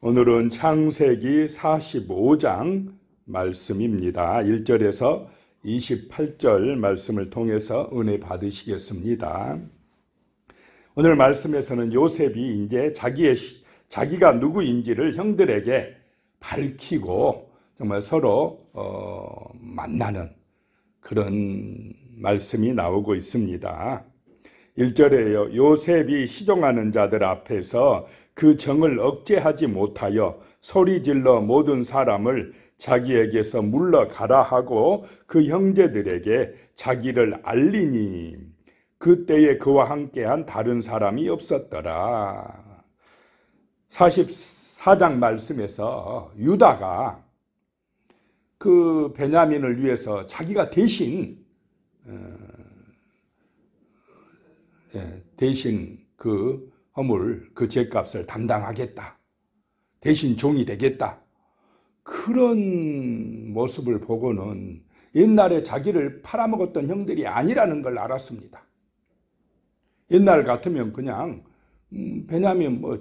오늘은 창세기 45장 말씀입니다. 1절에서 28절 말씀을 통해서 은혜 받으시겠습니다. 오늘 말씀에서는 요셉이 이제 자기의 자기가 누구인지를 형들에게 밝히고 정말 서로 어, 만나는 그런 말씀이 나오고 있습니다. 1절에요. 요셉이 시종하는 자들 앞에서 그 정을 억제하지 못하여 소리 질러 모든 사람을 자기에게서 물러가라 하고 그 형제들에게 자기를 알리니 그때에 그와 함께한 다른 사람이 없었더라. 44장 말씀에서 유다가 그 베냐민을 위해서 자기가 대신 예, 대신 그 허물, 그 죄값을 담당하겠다. 대신 종이 되겠다. 그런 모습을 보고는 옛날에 자기를 팔아먹었던 형들이 아니라는 걸 알았습니다. 옛날 같으면 그냥 음, 베냐민 뭐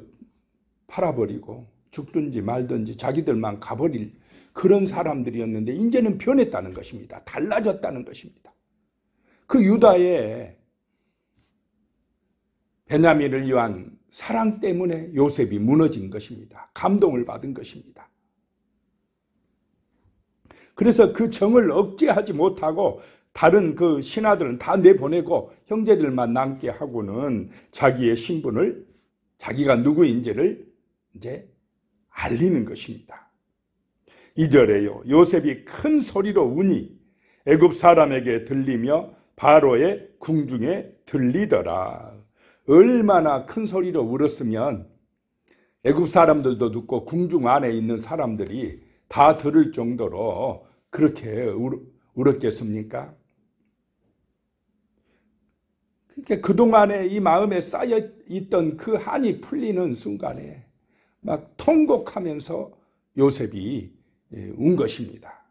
팔아버리고 죽든지 말든지 자기들만 가버릴 그런 사람들이었는데 이제는 변했다는 것입니다. 달라졌다는 것입니다. 그 유다의 베냐민을 위한 사랑 때문에 요셉이 무너진 것입니다. 감동을 받은 것입니다. 그래서 그 정을 억제하지 못하고 다른 그 신하들은 다 내보내고 형제들만 남게 하고는 자기의 신분을 자기가 누구인지를 이제 알리는 것입니다. 2절에요. 요셉이 큰 소리로 우니 애굽 사람에게 들리며 바로의 궁중에 들리더라. 얼마나 큰 소리로 울었으면 애굽 사람들도 듣고 궁중 안에 있는 사람들이 다 들을 정도로 그렇게 울었겠습니까? 그러니까 그동안에 이 마음에 쌓여 있던 그 한이 풀리는 순간에 막 통곡하면서 요셉이 예, 운 것입니다.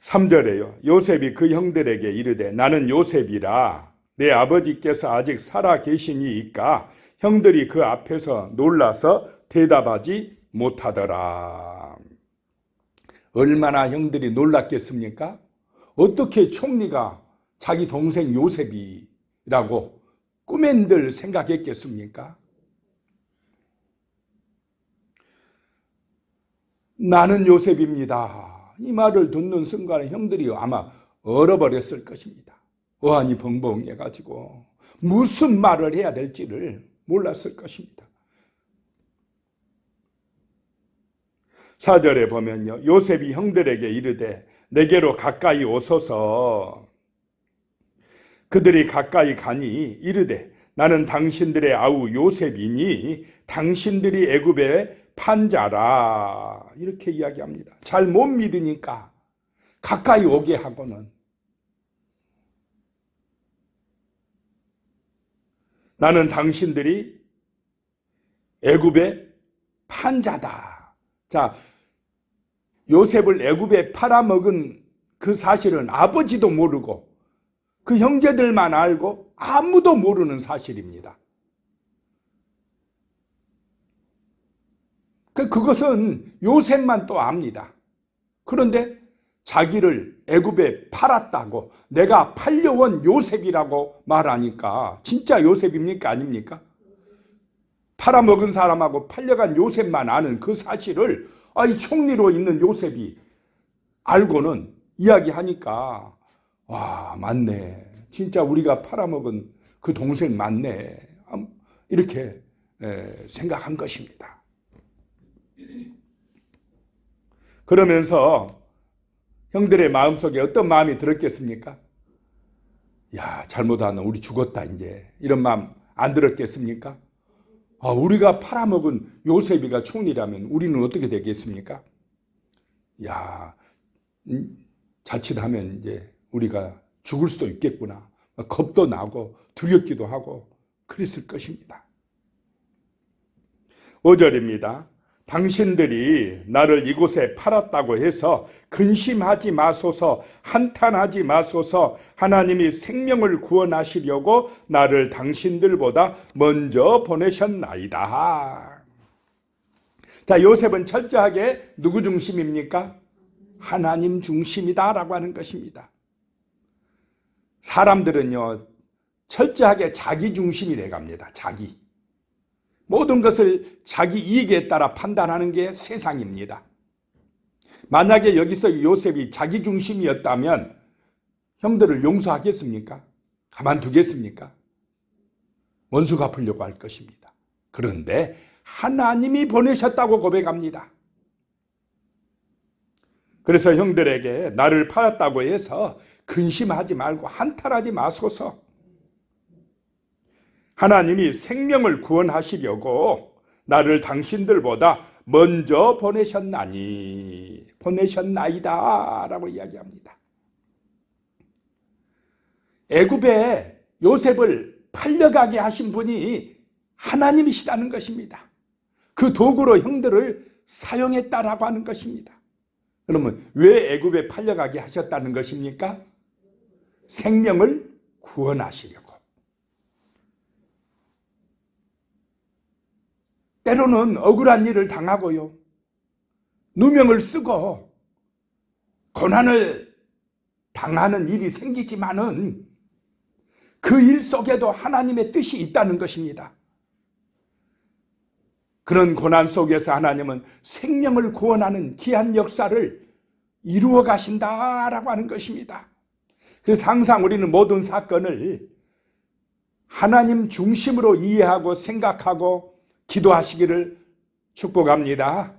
3절에요. 요셉이 그 형들에게 이르되 나는 요셉이라 내 아버지께서 아직 살아 계시니이까 형들이 그 앞에서 놀라서 대답하지 못하더라. 얼마나 형들이 놀랐겠습니까? 어떻게 총리가 자기 동생 요셉이라고 꿈엔들 생각했겠습니까? 나는 요셉입니다. 이 말을 듣는 순간에 형들이 아마 얼어버렸을 것입니다. 어안이 벙벙해가지고 무슨 말을 해야 될지를 몰랐을 것입니다. 사절에 보면요. 요셉이 형들에게 이르되 내게로 가까이 오소서 그들이 가까이 가니 이르되 나는 당신들의 아우 요셉이니 당신들이 애굽의 판자라 이렇게 이야기합니다. 잘 못 믿으니까 가까이 오게 하고는 나는 당신들이 애굽의 판자다. 자, 요셉을 애굽에 팔아먹은 그 사실은 아버지도 모르고 그 형제들만 알고 아무도 모르는 사실입니다. 그 그것은 요셉만 또 압니다. 그런데 자기를 애굽에 팔았다고. 내가 팔려온 요셉이라고 말하니까. 진짜 요셉입니까? 아닙니까? 팔아먹은 사람하고 팔려간 요셉만 아는 그 사실을 아이 총리로 있는 요셉이 알고는 이야기하니까 와 맞네. 진짜 우리가 팔아먹은 그 동생 맞네. 이렇게 생각한 것입니다. 그러면서 형들의 마음속에 어떤 마음이 들었겠습니까? 야, 잘못하면 우리 죽었다, 이제. 이런 마음 안 들었겠습니까? 아, 우리가 팔아먹은 요셉이가 총리라면 우리는 어떻게 되겠습니까? 야, 음, 자칫하면 이제 우리가 죽을 수도 있겠구나. 겁도 나고 두렵기도 하고 그랬을 것입니다. 5절입니다. 당신들이 나를 이곳에 팔았다고 해서 근심하지 마소서, 한탄하지 마소서, 하나님이 생명을 구원하시려고 나를 당신들보다 먼저 보내셨나이다. 자, 요셉은 철저하게 누구 중심입니까? 하나님 중심이다라고 하는 것입니다. 사람들은요, 철저하게 자기 중심이 돼 갑니다. 자기. 모든 것을 자기 이익에 따라 판단하는 게 세상입니다. 만약에 여기서 요셉이 자기 중심이었다면 형들을 용서하겠습니까? 가만두겠습니까? 원수 갚으려고 할 것입니다. 그런데 하나님이 보내셨다고 고백합니다. 그래서 형들에게 나를 팔았다고 해서 근심하지 말고 한탄하지 마소서. 하나님이 생명을 구원하시려고 나를 당신들보다 먼저 보내셨나니 보내셨나이다 라고 이야기합니다. 애굽에 요셉을 팔려가게 하신 분이 하나님이시다는 것입니다. 그 도구로 형들을 사용했다라고 하는 것입니다. 그러면 왜 애굽에 팔려가게 하셨다는 것입니까? 생명을 구원하시려고. 때로는 억울한 일을 당하고요. 누명을 쓰고 고난을 당하는 일이 생기지만은 그 일 속에도 하나님의 뜻이 있다는 것입니다. 그런 고난 속에서 하나님은 생명을 구원하는 귀한 역사를 이루어 가신다라고 하는 것입니다. 그래서 항상 우리는 모든 사건을 하나님 중심으로 이해하고 생각하고 기도하시기를 축복합니다.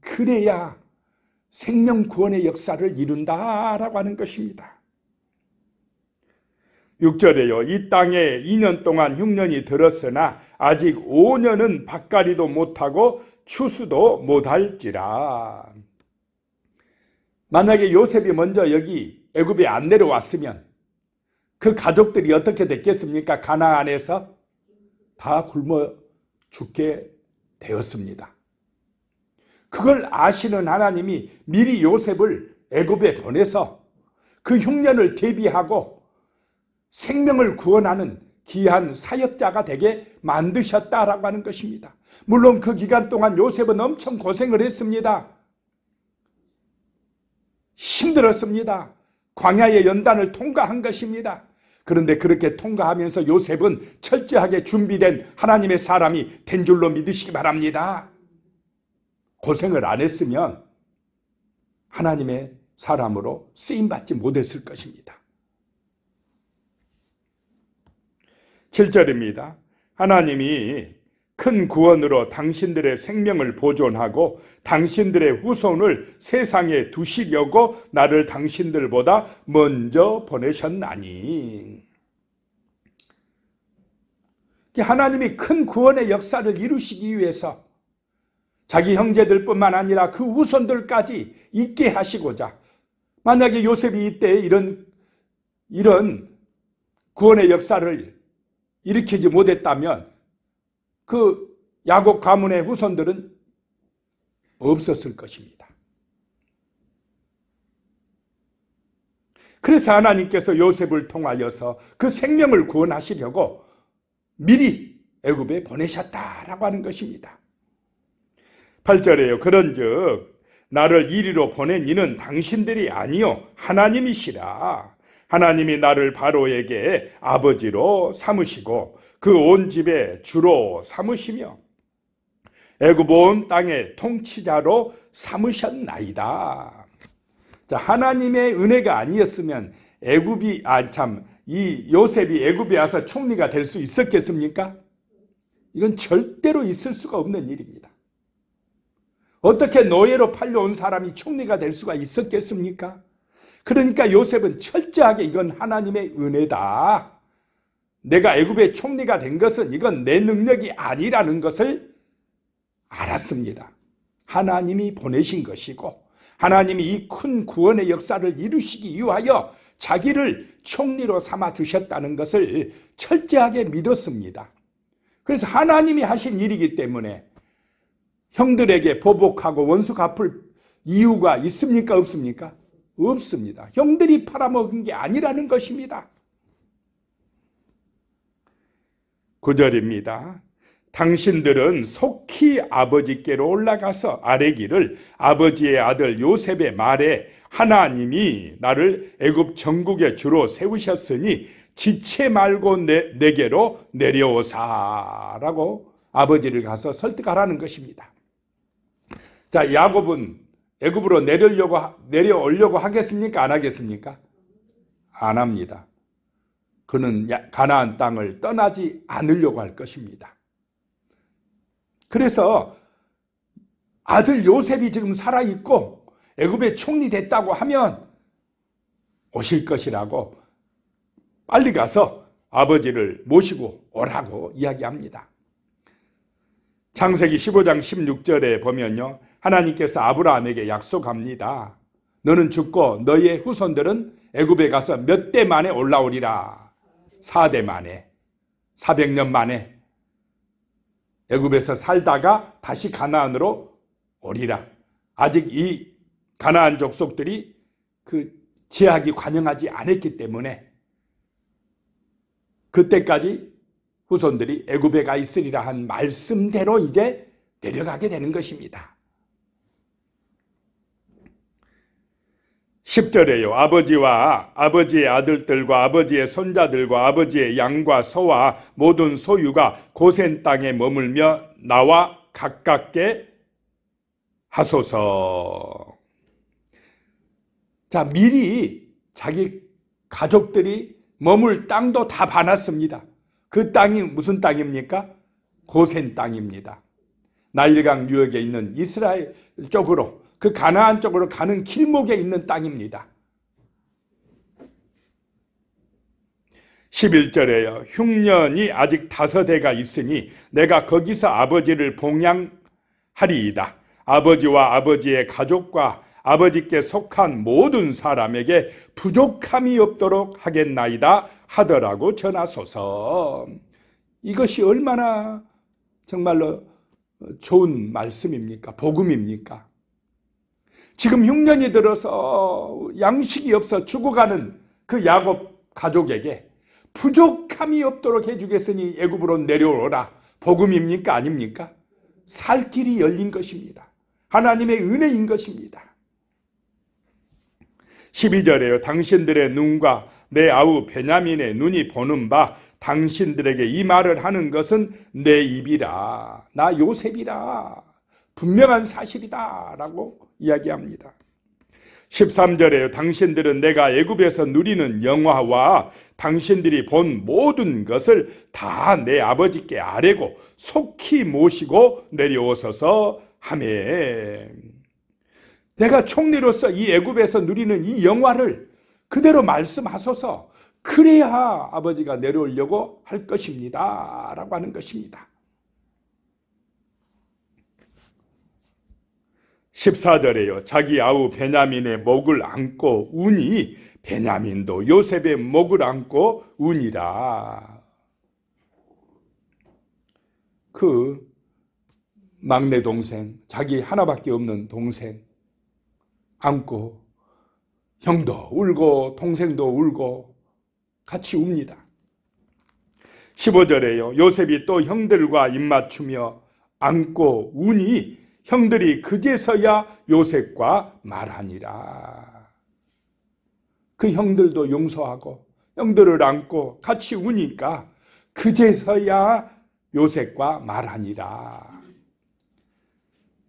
그래야 생명 구원의 역사를 이룬다라고 하는 것입니다. 6절에요. 이 땅에 2년 동안 흉년이 들었으나 아직 5년은 밭가리도 못하고 추수도 못할지라. 만약에 요셉이 먼저 여기 애굽에 안 내려왔으면 그 가족들이 어떻게 됐겠습니까? 가나안에서 다 굶어 죽게 되었습니다. 그걸 아시는 하나님이 미리 요셉을 애굽에 보내서 그 흉년을 대비하고 생명을 구원하는 귀한 사역자가 되게 만드셨다라고 하는 것입니다. 물론 그 기간 동안 요셉은 엄청 고생을 했습니다. 힘들었습니다. 광야의 연단을 통과한 것입니다. 그런데 그렇게 통과하면서 요셉은 철저하게 준비된 하나님의 사람이 된 줄로 믿으시기 바랍니다. 고생을 안 했으면 하나님의 사람으로 쓰임받지 못했을 것입니다. 7절입니다. 하나님이 큰 구원으로 당신들의 생명을 보존하고 당신들의 후손을 세상에 두시려고 나를 당신들보다 먼저 보내셨나니. 하나님이 큰 구원의 역사를 이루시기 위해서 자기 형제들뿐만 아니라 그 후손들까지 있게 하시고자 만약에 요셉이 이때 이런 이런 구원의 역사를 일으키지 못했다면 그 야곱 가문의 후손들은 없었을 것입니다. 그래서 하나님께서 요셉을 통하여서 그 생명을 구원하시려고 미리 애굽에 보내셨다라고 하는 것입니다. 8절에요. 그런즉 나를 이리로 보낸 이는 당신들이 아니요 하나님이시라. 하나님이 나를 바로에게 아버지로 삼으시고 그 온 집에 주로 삼으시며 애굽 온 땅의 통치자로 삼으셨나이다. 자, 하나님의 은혜가 아니었으면 애굽이 아참 이 요셉이 애굽에 와서 총리가 될 수 있었겠습니까? 이건 절대로 있을 수가 없는 일입니다. 어떻게 노예로 팔려온 사람이 총리가 될 수가 있었겠습니까? 그러니까 요셉은 철저하게 이건 하나님의 은혜다. 내가 애굽의 총리가 된 것은 이건 내 능력이 아니라는 것을 알았습니다. 하나님이 보내신 것이고 하나님이 이 큰 구원의 역사를 이루시기 위하여 자기를 총리로 삼아 주셨다는 것을 철저하게 믿었습니다. 그래서 하나님이 하신 일이기 때문에 형들에게 보복하고 원수 갚을 이유가 있습니까? 없습니까? 없습니다. 형들이 팔아먹은 게 아니라는 것입니다. 9절입니다. 당신들은 속히 아버지께로 올라가서 아뢰기를 아버지의 아들 요셉의 말에 하나님이 나를 애굽 전국의 주로 세우셨으니 지체 말고 내, 내게로 내려오사라고 아버지를 가서 설득하라는 것입니다. 자, 야곱은 애굽으로 내려려고 내려오려고 하겠습니까? 안 하겠습니까? 안 합니다. 그는 가나안 땅을 떠나지 않으려고 할 것입니다. 그래서 아들 요셉이 지금 살아 있고 애굽의 총리 됐다고 하면 오실 것이라고 빨리 가서 아버지를 모시고 오라고 이야기합니다. 창세기 15장 16절에 보면요. 하나님께서 아브라함에게 약속합니다. 너는 죽고 너의 후손들은 애굽에 가서 몇 대 만에 올라오리라. 4대 만에. 400년 만에 애굽에서 살다가 다시 가나안으로 오리라. 아직 이 가나안 족속들이 그 제약이 관영하지 않았기 때문에 그때까지 후손들이 애굽에 가 있으리라 한 말씀대로 이제 내려가게 되는 것입니다. 10절에요. 아버지와 아버지의 아들들과 아버지의 손자들과 아버지의 양과 소와 모든 소유가 고센 땅에 머물며 나와 가깝게 하소서. 자, 미리 자기 가족들이 머물 땅도 다 봐놨습니다. 그 땅이 무슨 땅입니까? 고센 땅입니다. 나일강 유역에 있는 이스라엘 쪽으로 그 가나안 쪽으로 가는 길목에 있는 땅입니다. 11절에요. 흉년이 아직 다섯 해가 있으니 내가 거기서 아버지를 봉양하리이다. 아버지와 아버지의 가족과 아버지께 속한 모든 사람에게 부족함이 없도록 하겠나이다 하더라고 전하소서. 이것이 얼마나 정말로 좋은 말씀입니까? 복음입니까? 지금 흉년이 들어서 양식이 없어 죽어가는 그 야곱 가족에게 부족함이 없도록 해주겠으니 애굽으로 내려오라. 복음입니까? 아닙니까? 살 길이 열린 것입니다. 하나님의 은혜인 것입니다. 12절에요. 당신들의 눈과 내 아우 베냐민의 눈이 보는 바 당신들에게 이 말을 하는 것은 내 입이라. 나 요셉이라. 분명한 사실이다. 라고 이야기합니다. 13절에요. 당신들은 내가 애굽에서 누리는 영화와 당신들이 본 모든 것을 다 내 아버지께 아뢰고 속히 모시고 내려오소서 하매. 내가 총리로서 이 애굽에서 누리는 이 영화를 그대로 말씀하소서. 그래야 아버지가 내려오려고 할 것입니다. 라고 하는 것입니다. 14절에요. 자기 아우 베냐민의 목을 안고 우니 베냐민도 요셉의 목을 안고 우니라. 그 막내 동생, 자기 하나밖에 없는 동생 안고 형도 울고 동생도 울고 같이 웁니다. 15절에요. 요셉이 또 형들과 입맞추며 안고 우니 형들이 그제서야 요셉과 말하니라. 그 형들도 용서하고 형들을 안고 같이 우니까 그제서야 요셉과 말하니라.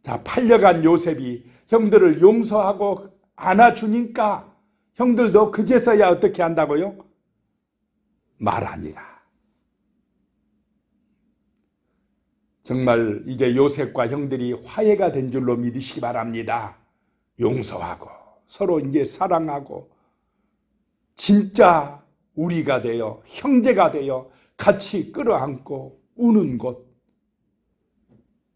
자, 팔려간 요셉이 형들을 용서하고 안아주니까 형들도 그제서야 어떻게 한다고요? 말하니라. 정말 이제 요셉과 형들이 화해가 된 줄로 믿으시기 바랍니다. 용서하고 서로 이제 사랑하고 진짜 우리가 되어 형제가 되어 같이 끌어안고 우는 곳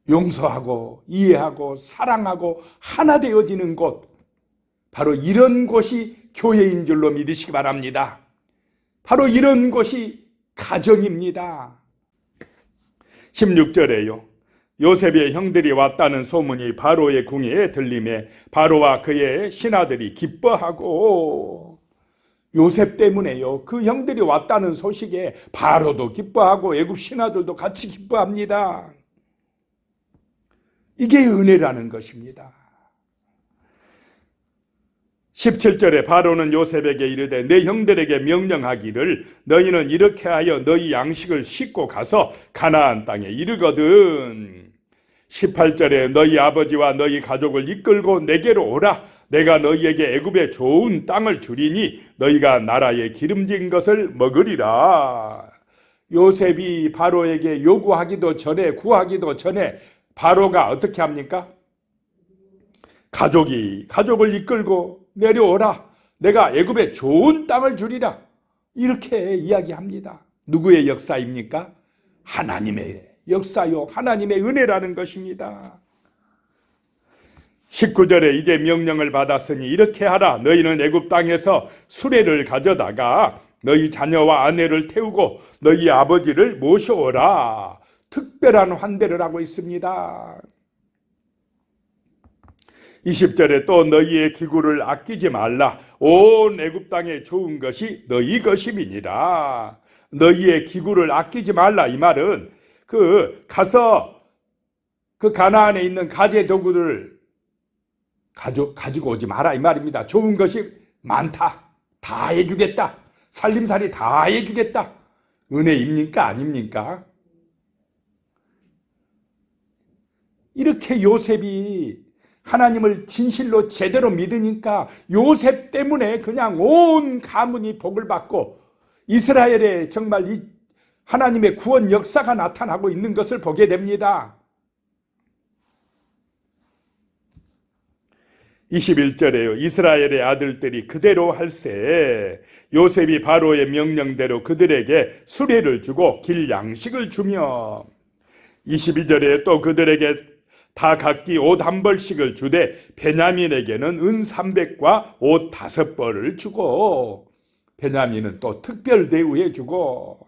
용서하고 이해하고 사랑하고 하나 되어지는 곳 바로 이런 곳이 교회인 줄로 믿으시기 바랍니다. 바로 이런 곳이 가정입니다. 16절에요. 요셉의 형들이 왔다는 소문이 바로의 궁에 들림에 바로와 그의 신하들이 기뻐하고 요셉 때문에요. 그 형들이 왔다는 소식에 바로도 기뻐하고 애굽 신하들도 같이 기뻐합니다. 이게 은혜라는 것입니다. 17절에 바로는 요셉에게 이르되 내 형들에게 명령하기를 너희는 이렇게 하여 너희 양식을 싣고 가서 가나안 땅에 이르거든. 18절에 너희 아버지와 너희 가족을 이끌고 내게로 오라. 내가 너희에게 애굽의 좋은 땅을 주리니 너희가 나라의 기름진 것을 먹으리라. 요셉이 바로에게 요구하기도 전에 구하기도 전에 바로가 어떻게 합니까? 가족이 가족을 이끌고 내려오라. 내가 애굽에 좋은 땅을 주리라. 이렇게 이야기합니다. 누구의 역사입니까? 하나님의 역사요. 하나님의 은혜라는 것입니다. 19절에 이제 명령을 받았으니 이렇게 하라. 너희는 애굽 땅에서 수레를 가져다가 너희 자녀와 아내를 태우고 너희 아버지를 모셔오라. 특별한 환대를 하고 있습니다. 20절에 또 너희의 기구를 아끼지 말라. 온 애굽 땅에 좋은 것이 너희 것임이니라. 너희의 기구를 아끼지 말라. 이 말은 그 가서 그 가나안에 있는 가재 도구를 가져, 가지고 오지 마라. 이 말입니다. 좋은 것이 많다. 다 해주겠다. 살림살이 다 해주겠다. 은혜입니까? 아닙니까? 이렇게 요셉이 하나님을 진실로 제대로 믿으니까 요셉 때문에 그냥 온 가문이 복을 받고 이스라엘에 정말 이 하나님의 구원 역사가 나타나고 있는 것을 보게 됩니다. 21절에요. 이스라엘의 아들들이 그대로 할세 요셉이 바로의 명령대로 그들에게 수레를 주고 길 양식을 주며 22절에 또 그들에게 다 각기 옷 한 벌씩을 주되 베냐민에게는 은 300과 옷 다섯 벌을 주고 베냐민은 또 특별 대우해 주고.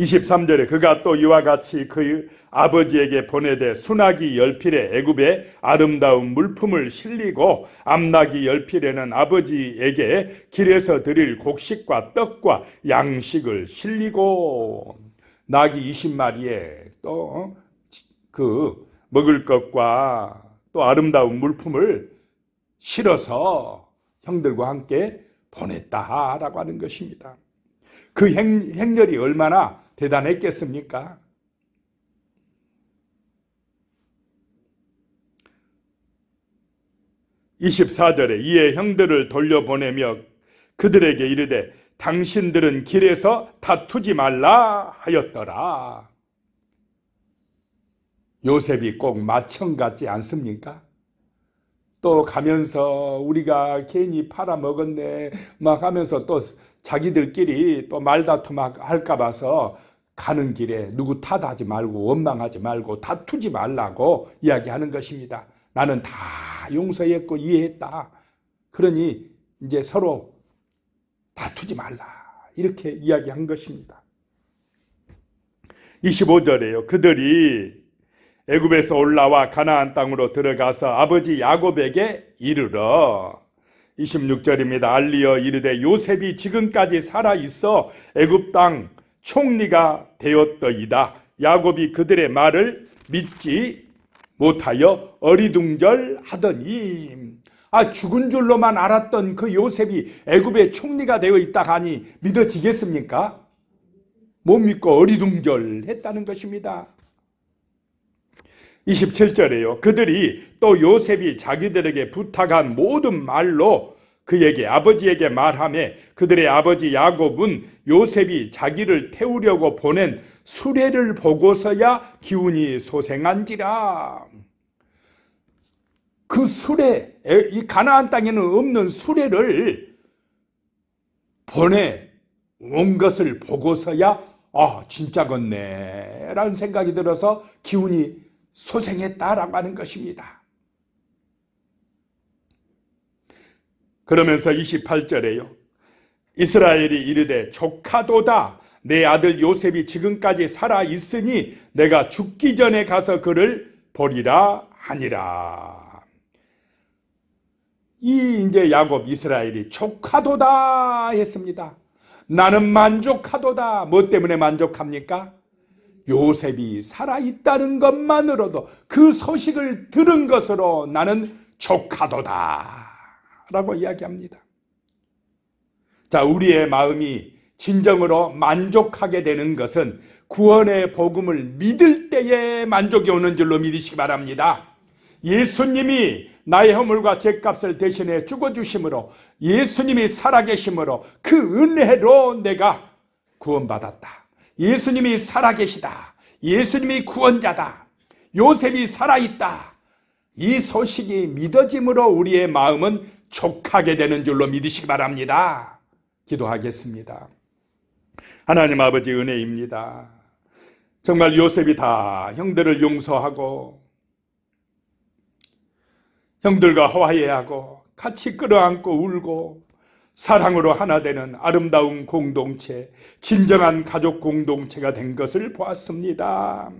23절에 그가 또 이와 같이 그 아버지에게 보내되 순하기 열필에 애굽에 아름다운 물품을 실리고 암나기 열필에는 아버지에게 길에서 드릴 곡식과 떡과 양식을 실리고. 나귀 20마리에 또 그 먹을 것과 또 아름다운 물품을 실어서 형들과 함께 보냈다라고 하는 것입니다. 그 행, 행렬이 얼마나 대단했겠습니까? (24절에) 이에 형들을 돌려보내며 그들에게 이르되 당신들은 길에서 다투지 말라 하였더라. 요셉이 꼭 마청 같지 않습니까? 또 가면서 우리가 괜히 팔아먹었네 막 하면서 또 자기들끼리 또 말다툼 할까 봐서 가는 길에 누구 탓하지 말고 원망하지 말고 다투지 말라고 이야기하는 것입니다. 나는 다 용서했고 이해했다. 그러니 이제 서로 다투지 말라. 이렇게 이야기한 것입니다. 25절에요. 그들이 애굽에서 올라와 가나안 땅으로 들어가서 아버지 야곱에게 이르러 26절입니다. 알리어 이르되 요셉이 지금까지 살아 있어 애굽 땅 총리가 되었더이다. 야곱이 그들의 말을 믿지 못하여 어리둥절하더니 아 죽은 줄로만 알았던 그 요셉이 애굽의 총리가 되어 있다 하니 믿어지겠습니까? 못 믿고 어리둥절했다는 것입니다. 27절에요. 그들이 또 요셉이 자기들에게 부탁한 모든 말로 그에게 아버지에게 말하며 그들의 아버지 야곱은 요셉이 자기를 태우려고 보낸 수레를 보고서야 기운이 소생한지라. 그 수레, 이 가나안 땅에는 없는 수레를 보내 온 것을 보고서야 아 진짜 걷네 라는 생각이 들어서 기운이 소생했다라고 하는 것입니다. 그러면서 28절에요. 이스라엘이 이르되 조카도다 내 아들 요셉이 지금까지 살아 있으니 내가 죽기 전에 가서 그를 보리라 하니라. 이 이제 야곱 이스라엘이 족하도다 했습니다. 나는 만족하도다. 뭐 때문에 만족합니까? 요셉이 살아 있다는 것만으로도 그 소식을 들은 것으로 나는 족하도다. 라고 이야기합니다. 자, 우리의 마음이 진정으로 만족하게 되는 것은 구원의 복음을 믿을 때에 만족이 오는 줄로 믿으시기 바랍니다. 예수님이 나의 허물과 죄값을 대신해 죽어주심으로 예수님이 살아계심으로 그 은혜로 내가 구원받았다. 예수님이 살아계시다. 예수님이 구원자다. 요셉이 살아있다. 이 소식이 믿어짐으로 우리의 마음은 족하게 되는 줄로 믿으시기 바랍니다. 기도하겠습니다. 하나님 아버지 은혜입니다. 정말 요셉이 다 형들을 용서하고 형들과 화해하고 같이 끌어안고 울고 사랑으로 하나 되는 아름다운 공동체, 진정한 가족 공동체가 된 것을 보았습니다.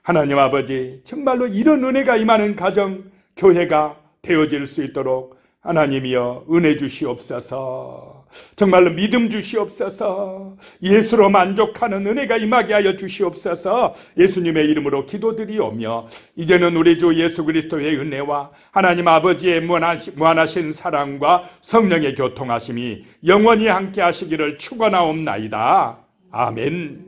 하나님 아버지, 정말로 이런 은혜가 임하는 가정, 교회가 되어질 수 있도록 하나님이여 은혜 주시옵소서. 정말로 믿음 주시옵소서. 예수로 만족하는 은혜가 임하게 하여 주시옵소서. 예수님의 이름으로 기도드리오며 이제는 우리 주 예수 그리스도의 은혜와 하나님 아버지의 무한하신, 사랑과 성령의 교통하심이 영원히 함께 하시기를 축원하옵나이다. 아멘.